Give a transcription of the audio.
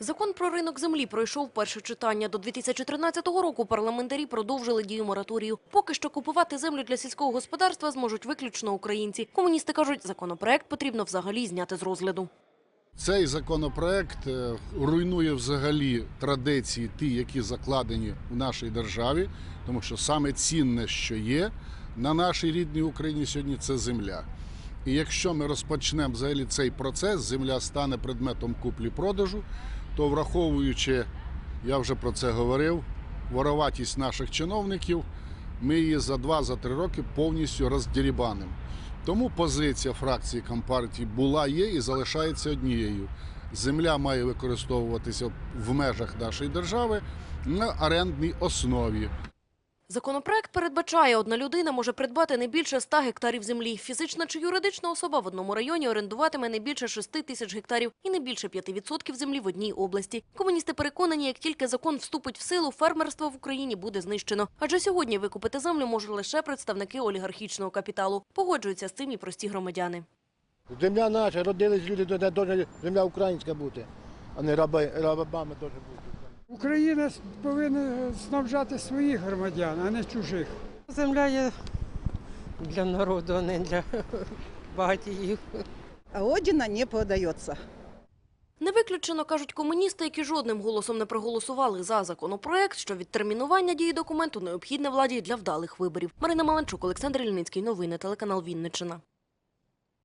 Закон про ринок землі пройшов перше читання. До 2013 року парламентарі продовжили дію мораторію. Поки що купувати землю для сільського господарства зможуть виключно українці. Комуністи кажуть, законопроект потрібно взагалі зняти з розгляду. Цей законопроект е, руйнує взагалі традиції, ті, які закладені в нашій державі, тому що саме цінне, що є на нашій рідній Україні сьогодні, це земля. І якщо ми розпочнемо взагалі цей процес, земля стане предметом куплі-продажу, то враховуючи, я вже про це говорив, вороватість наших чиновників, ми її за два-за три роки повністю роздірібанимо. Тому позиція фракції Компартії була, є і залишається однією. Земля має використовуватися в межах нашої держави на орендній основі. Законопроект передбачає, одна людина може придбати не більше 100 гектарів землі. Фізична чи юридична особа в одному районі орендуватиме не більше 6 тисяч гектарів і не більше 5% землі в одній області. Комуністи переконані, як тільки закон вступить в силу, фермерство в Україні буде знищено. Адже сьогодні викупити землю можуть лише представники олігархічного капіталу. Погоджуються з цим і прості громадяни. Земля наша, родились люди, повинна земля українська бути, а не рабами теж бути. Україна повинна снабжати своїх громадян, а не чужих. Земля є для народу, а не для багатіїв. А Одина не подается. Не виключено, кажуть комуністи, які жодним голосом не проголосували за законопроект, що відтермінування дії документу необхідне владі для вдалих виборів. Марина Маланчук, Олександр Ільницький. Новини, телеканал Вінниччина.